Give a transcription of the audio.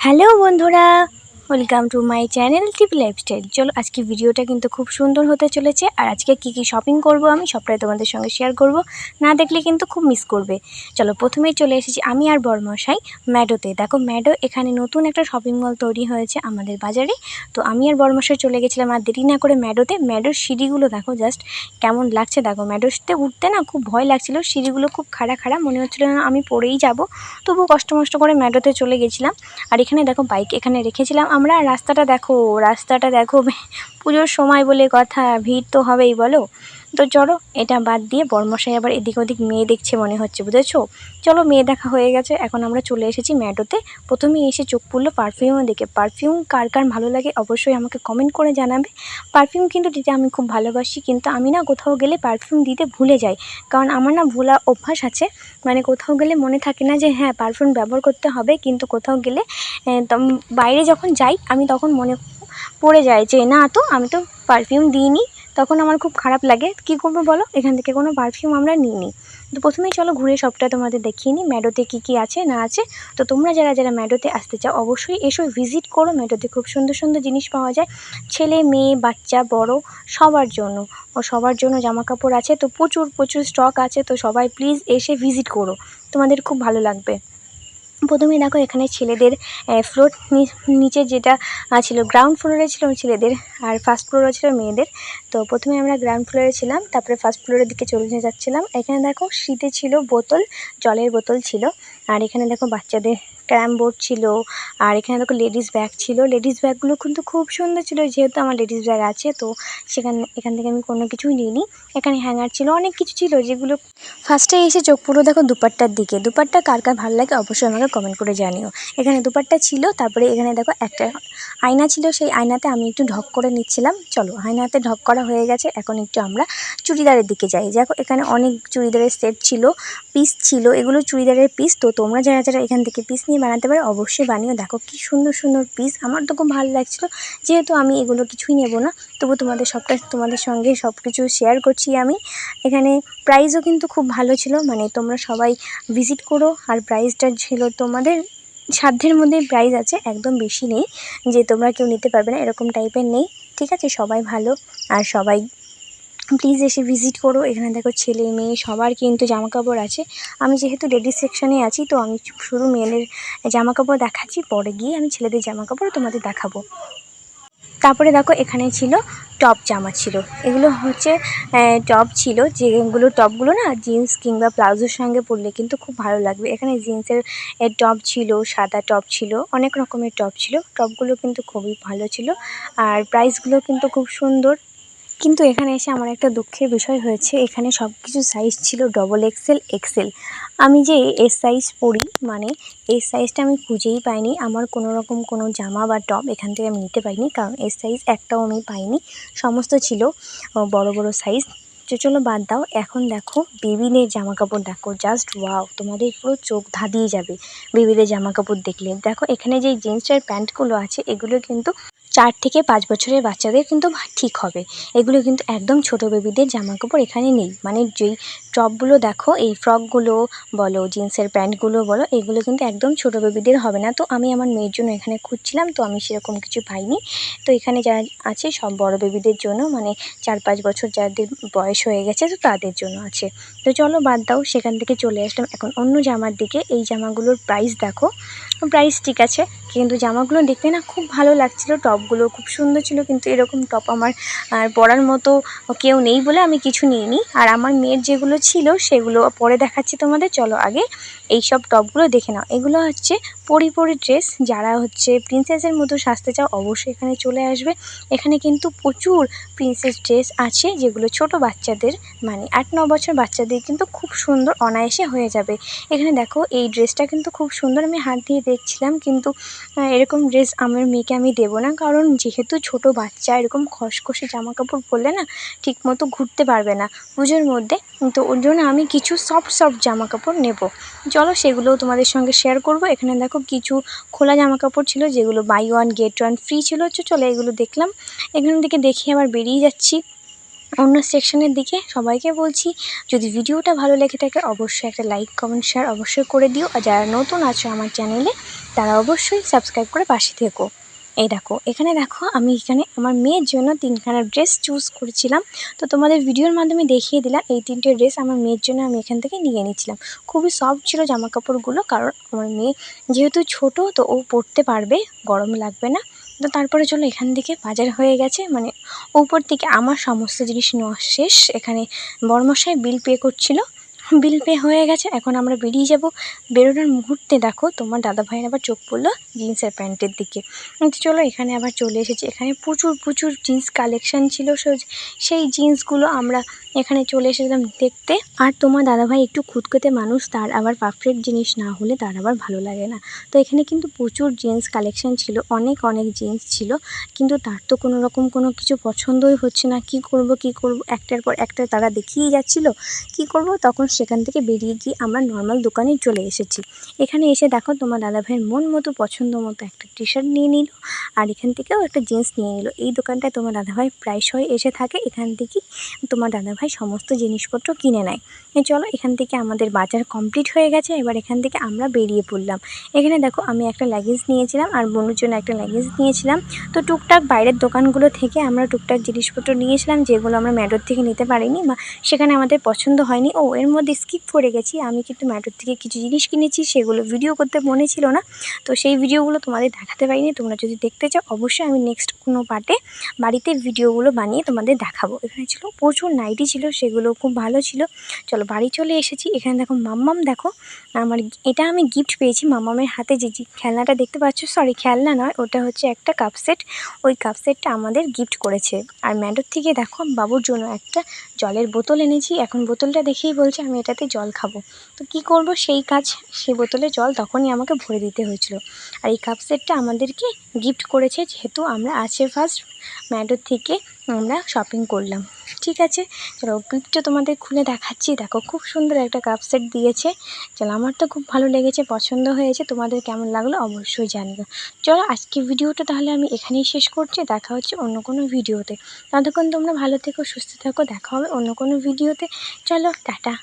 Hello বন্ধুরা welcome to my channel TP lifestyle চলো, আজকে ভিডিওটা কিন্তু খুব সুন্দর হতে চলেছে। আর আজকে কি কি শপিং করব আমি, সবটাই তোমাদের সঙ্গে শেয়ার করব। না দেখলে কিন্তু খুব মিস করবে। চলো, প্রথমেই চলে এসেছি আমি আর বরমশাই ম্যাডোতে দেখো ম্যাডো এখানে নতুন একটা শপিং মল তৈরি হয়েছে আমাদের বাজারে। তো আমি আর বরমশাই চলে গেছিলাম আর দেরি না করে ম্যাডোতে ম্যাডোর সিঁড়িগুলো দেখো জাস্ট কেমন লাগছে দেখো। ম্যাডোতে উঠতে না খুব ভয় লাগছিল, সিঁড়িগুলো খুব খাড়া খাড়া, মনে হচ্ছিল না আমি পড়েই যাব। তবু কষ্ট মষ্ট করে ম্যাডোতে চলে গেছিলাম। আর এখানে দেখো বাইক এখানে রেখেছিলাম আমরা রাস্তাটা দেখো রাস্তাটা দেখো পুজোর সময় বলে কথা ভিড় তো হবেই বলো। তো চলো, এটা বাদ দিয়ে বর্মশাই আবার এদিক ওদিক মেয়ে দেখছে মনে হচ্ছে, বুঝেছ? চলো, মেয়ে দেখা হয়ে গেছে। এখন আমরা চলে এসেছি ম্যাডোতে। প্রথমেই এসে চোখ পড়ল পারফিউমও দেখে পারফিউম কার কার ভালো লাগে অবশ্যই আমাকে কমেন্ট করে জানাবে। পারফিউম কিন্তু দিতে আমি খুব ভালোবাসি, কিন্তু আমি না কোথাও গেলে পারফিউম দিতে ভুলে যাই। কারণ আমার না ভোলা অভ্যাস আছে। মানে কোথাও গেলে মনে থাকে না যে হ্যাঁ পারফিউম ব্যবহার করতে হবে, কিন্তু কোথাও গেলে বাইরে যখন যাই, আমি তখন মনে পড়ে যায় যে, না তো, আমি তো পারফিউম দিইনি। তখন আমার খুব খারাপ লাগে। কী করব বলো? এখান থেকে কোনো পারফিউম আমরা নিইনি। তো প্রথমেই চলো ঘুরে সবটা তোমাদের দেখিয়ে নিই। ম্যাডোতে কী কী আছে, না আছে। তো তোমরা যারা যারা ম্যাডোতে আসতে চাও, অবশ্যই এসো ভিজিট করো। ম্যাডোতে খুব সুন্দর সুন্দর জিনিস পাওয়া যায়। ছেলে, মেয়ে, বাচ্চা, বড়, সবার জন্য। ও সবার জন্য জামা কাপড় আছে। তো প্রচুর প্রচুর স্টক আছে। তো সবাই প্লিজ এসে ভিজিট করো। তোমাদের খুব ভালো লাগবে। প্রথমেই দেখো এখানে ছেলেদের ফ্লোর নিচে যেটা ছিল গ্রাউন্ড ফ্লোরে ছিল ছেলেদের আর ফার্স্ট ফ্লোরে ছিল মেয়েদের। তো প্রথমে আমরা গ্রাউন্ড ফ্লোরে ছিলাম, তারপরে ফার্স্ট ফ্লোরের দিকে চলে যাচ্ছিলাম। এখানে দেখো শীতে ছিল বোতল, জলের বোতল ছিল। আর এখানে দেখো বাচ্চাদের ক্যারাম বোর্ড ছিল, আর এখানে দেখো লেডিস ব্যাগ ছিল। লেডিস ব্যাগগুলো কিন্তু খুব সুন্দর ছিল, যেহেতু আমার লেডিস ব্যাগ আছে, তো সেখানে, এখান থেকে আমি কোনো কিছুই নিইনি। এখানে হ্যাঙ্গার ছিল, অনেক কিছু ছিল যেগুলো ফার্স্টে এসে চোখ পুরো দেখো দুপাট্টার দিকে। দুপাট্টা কার কার ভালো লাগে অবশ্যই আমাকে কমেন্ট করে জানিও। এখানে দুপাট্টা ছিল, তারপরে এখানে দেখো একটা আয়না ছিল, সেই আয়নাতে আমি একটু ঢক করে নিচ্ছিলাম। চলো, আয়নাতে ঢক করা হয়ে গেছে, এখন একটু আমরা চুড়িদারের দিকে যাই। দেখো এখানে অনেক চুড়িদারের সেট ছিল পিস ছিল, এগুলো চুড়িদারের পিস তো তোমরা যারা যারা এখান থেকে পিস নিয়ে বানাতে পারো, অবশ্যই বানিও। দেখো কি সুন্দর সুন্দর পিস আমার তো খুব ভালো লাগছিল। যেহেতু আমি এগুলো কিছুই নেব না, তবু তোমাদের সবটা, তোমাদের সঙ্গে সব কিছু শেয়ার করছি আমি। এখানে প্রাইসও কিন্তু খুব ভালো ছিল। মানে তোমরা সবাই ভিজিট করো, আর প্রাইসটা ছিল তোমাদের সাধ্যের মধ্যে প্রাইস আছে। একদম বেশি নেই, যে তোমরা কেউ নিতে পারবে না, এরকম টাইপের নেই। ঠিক আছে? সবাই ভালো, আর সবাই প্লিজ এসে ভিজিট করো। এখানে দেখো ছেলে, মেয়ে, সবার কিন্তু জামা কাপড় আছে। আমি যেহেতু লেডিস সেকশনে আছি, তো আমি শুরু মেয়েদের জামা কাপড় দেখাচ্ছি। পরে গিয়ে আমি ছেলেদের জামা কাপড় তোমাদের দেখাবো। তারপরে দেখো, এখানে ছিল টপ জামা ছিল। এগুলো হচ্ছে টপ ছিল। যেগুলো টপগুলো না জিন্স কিংবা প্লাজোর সঙ্গে পরলে কিন্তু খুব ভালো লাগবে। এখানে জিন্সের টপ ছিল, সাদা টপ ছিল, অনেক রকমের টপ ছিল। টপগুলো কিন্তু খুবই ভালো ছিল। আর প্রাইসগুলো কিন্তু খুব সুন্দর। কিন্তু এখানে এসে আমার একটা দুঃখের বিষয় হয়েছে। এখানে সব কিছু সাইজ ছিল ডবল এক্সেল এক্সেল আমি যে এস সাইজ পরি মানে এই সাইজটা আমি খুঁজেই পাইনি। আমার কোনো রকম কোনো জামা বা টপ এখান থেকে আমি নিতে পারিনি, কারণ এস সাইজ একটাও আমি পাইনি। সমস্ত ছিল বড় বড় সাইজ তো চলো বাদ দাও। এখন দেখো বেবিদের জামা কাপড় দেখো। জাস্ট ওয়াও তোমাদের পুরো চোখ ধাঁধিয়ে যাবে বেবিদের জামা কাপড় দেখলে। দেখো, এখানে যে জিন্সের প্যান্টগুলো আছে, এগুলো কিন্তু চার থেকে পাঁচ বছরের বাচ্চাদের কিন্তু ঠিক হবে। এগুলো কিন্তু একদম ছোটো বেবিদের জামা কাপড় এখানে নেই। মানে যেই টপগুলো দেখো, এই ফ্রকগুলো বলো, জিন্সের প্যান্টগুলো বলো, এগুলো কিন্তু একদম ছোটো বেবিদের হবে না। তো আমি আমার মেয়ের জন্য এখানে খুঁজছিলাম, তো আমি সেরকম কিছু পাইনি। তো এখানে যারা আছে সব বড় বেবিদের জন্য মানে চার পাঁচ বছর যাদের বয়স হয়ে গেছে, তো তাদের জন্য আছে। তো চলো বাদ দাও, সেখান থেকে চলে আসলাম। এখন অন্য জামার দিকে, এই জামাগুলোর প্রাইস দেখো। প্রাইস ঠিক আছে কিন্তু জামাগুলো দেখতে না খুব ভালো লাগছিল, টপগুলো খুব সুন্দর ছিল, কিন্তু এরকম টপ আমার আর পরার মতো কেউ নেই বলে আমি কিছু নিইনি। আর আমার মেয়ের যেগুলো ছিল সেগুলো পরে দেখাচ্ছি তোমাদের, চলো আগে এই সব টপগুলো দেখে নাও। এগুলো হচ্ছে পরি পরি ড্রেস, যারা হচ্ছে প্রিন্সেসের মতো সাজতে চাও অবশ্যই এখানে চলে আসবে। এখানে কিন্তু প্রচুর প্রিন্সেস ড্রেস আছে, যেগুলো ছোট বাচ্চাদের মানে আট ন বছর বাচ্চাদের কিন্তু খুব সুন্দর অনায়াসে হয়ে যাবে। এখানে দেখো এই ড্রেসটা কিন্তু খুব সুন্দর, আমি হাত দিয়ে দেখছিলাম, কিন্তু এরকম ড্রেস আমার মেয়েকে আমি দেবো না। কারণ যেহেতু ছোট বাচ্চা, এরকম খসখসে জামা কাপড় পরলে না ঠিক মতো ঘুরতে পারবে না পুজোর মধ্যে। তো ওর জন্য আমি কিছু সফট সফট জামা কাপড় নেব। চলো সেগুলোও তোমাদের সঙ্গে শেয়ার করব। এখানে দেখো কিছু খোলা জামা কাপড় ছিল, যেগুলো buy one get one free ছিল। চলো এগুলো দেখলাম। এখান থেকে দেখে আবার বেরিয়ে যাচ্ছি। অন্য সেকশনের দিকে সবাইকে বলছি, যদি ভিডিওটা ভালো লেগে থাকে অবশ্যই একটা লাইক কমেন্ট শেয়ার অবশ্যই করে দিও। আর যারা নতুন আছো আমার চ্যানেলে তারা অবশ্যই সাবস্ক্রাইব করে পাশে থেকো। এই দেখো, এখানে দেখো আমি এখানে আমার মেয়ের জন্য তিনখানা ড্রেস চুজ করেছিলাম। তো তোমাদের ভিডিওর মাধ্যমে দেখিয়ে দিলাম, এই তিনটে ড্রেস আমার মেয়ের জন্য আমি এখান থেকে নিয়ে নিয়েছিলাম খুবই সফট ছিল জামা কাপড়গুলো, কারণ আমার মেয়ে যেহেতু ছোট, তো ও পরতে পারবে, গরম লাগবে না। তো তারপরে চলো এখান থেকে বাজার হয়ে গেছে। মানে উপর থেকে আমার সমস্ত জিনিস নেওয়া শেষ। এখানে বড়মশাই বিল পে করছিল। বিল পে হয়ে গেছে, এখন আমরা বেরিয়ে যাব। বেরোনোর মুহূর্তে দেখো তোমার দাদা ভাইয়ের আবার চোখ পড়ল জিন্সের প্যান্টের দিকে। চলো এখানে আবার চলে এসেছি। এখানে প্রচুর প্রচুর জিন্স কালেকশন ছিল সেই জিন্সগুলো আমরা এখানে চলে এসেছিলাম দেখতে। আর তোমার দাদাভাই একটু খুঁতখুঁতে মানুষ, তার আবার পারফেক্ট জিনিস না হলে তার আবার ভালো লাগে না। তো এখানে কিন্তু প্রচুর জিন্স কালেকশন ছিল, অনেক অনেক জিন্স ছিল, কিন্তু তার তো কোনো রকম কোনো কিছু পছন্দই হচ্ছে না। কি করব কি করব? একটার পর একটা তারা দেখিয়েই যাচ্ছিল। কি করব? তখন সেখান থেকে বেরিয়ে গিয়ে আমরা নর্মাল দোকানে চলে এসেছি। এখানে এসে দেখো তোমার দাদাভাইয়ের মন মতো পছন্দ মতো একটা টি শার্ট নিয়ে নিল আর এখান থেকেও একটা জিন্স নিয়ে নিল। এই দোকানটায় তোমার দাদাভাই প্রায়শই এসে থাকে। এখান থেকেই তোমার দাদাভাই সমস্ত জিনিসপত্র কিনে নেয়। চলো এখান থেকে আমাদের বাজার কমপ্লিট হয়ে গেছে। এবার এখান থেকে আমরা বেরিয়ে পড়লাম। এখানে দেখো আমি একটা লেগিংস নিয়েছিলাম আর বোনের জন্য একটা লেগিংস নিয়েছিলাম। তো টুকটাক বাইরের দোকানগুলো থেকে আমরা টুকটাক জিনিসপত্র নিয়েছিলাম যেগুলো আমরা ম্যাডোর থেকে নিতে পারিনি বা সেখানে আমাদের পছন্দ হয়নি। ও এর মধ্যে স্কিপ করে গেছি। আমি কিন্তু ম্যাটোর থেকে কিছু জিনিস কিনেছি, সেগুলো ভিডিও করতে মনে ছিল না। তো সেই ভিডিওগুলো তোমাদের দেখাতে পারিনি। তোমরা যদি দেখতে চাও, অবশ্যই আমি নেক্সট কোনো পার্টে বাড়িতে ভিডিওগুলো বানিয়ে তোমাদের দেখাবো। এখানে ছিল, প্রচুর নাইটি ছিল, সেগুলো খুব ভালো ছিল। চলো বাড়ি চলে এসেছি। এখানে দেখো মাম্মাম, দেখো আমার এটা আমি গিফট পেয়েছি মাম্মামের হাতে। যে যে খেলনাটা দেখতে পাচ্ছ সরি খেলনা নয়, ওটা হচ্ছে একটা কাপ সেট ওই কাপ সেটটা আমাদের গিফট করেছে। আর ম্যাডোর থেকে দেখো, বাবুর জন্য একটা জলের বোতল এনেছি। এখন বোতলটা দেখেই বলছে, আমি এটাতে জল খাব। তো কি করব? সেই কাজ সেই বোতলে জল তখনই আমাকে ভরে দিতে হয়েছিল। আর এই কাপ সেটটা আমাদেরকে গিফট করেছে যেহেতু আমরা আছে ফার্স্ট ম্যাডোর থেকে আমরা শপিং করলাম। ঠিক আছে? চলো গিফটটা তোমাদের খুলে দেখাচ্ছি। দেখো, খুব সুন্দর একটা কাপ সেট দিয়েছে। চলো, আমার তো খুব ভালো লেগেছে, পছন্দ হয়েছে। তোমাদের কেমন লাগল অবশ্যই জানিও। চলো আজকে ভিডিওটা তাহলে আমি এখানেই শেষ করছি। দেখা হচ্ছে অন্য কোনো ভিডিওতে। ততক্ষণ তোমরা ভালো থেকো, সুস্থ থাকো। দেখা হবে অন্য কোনো ভিডিওতে। চলো, টাটা।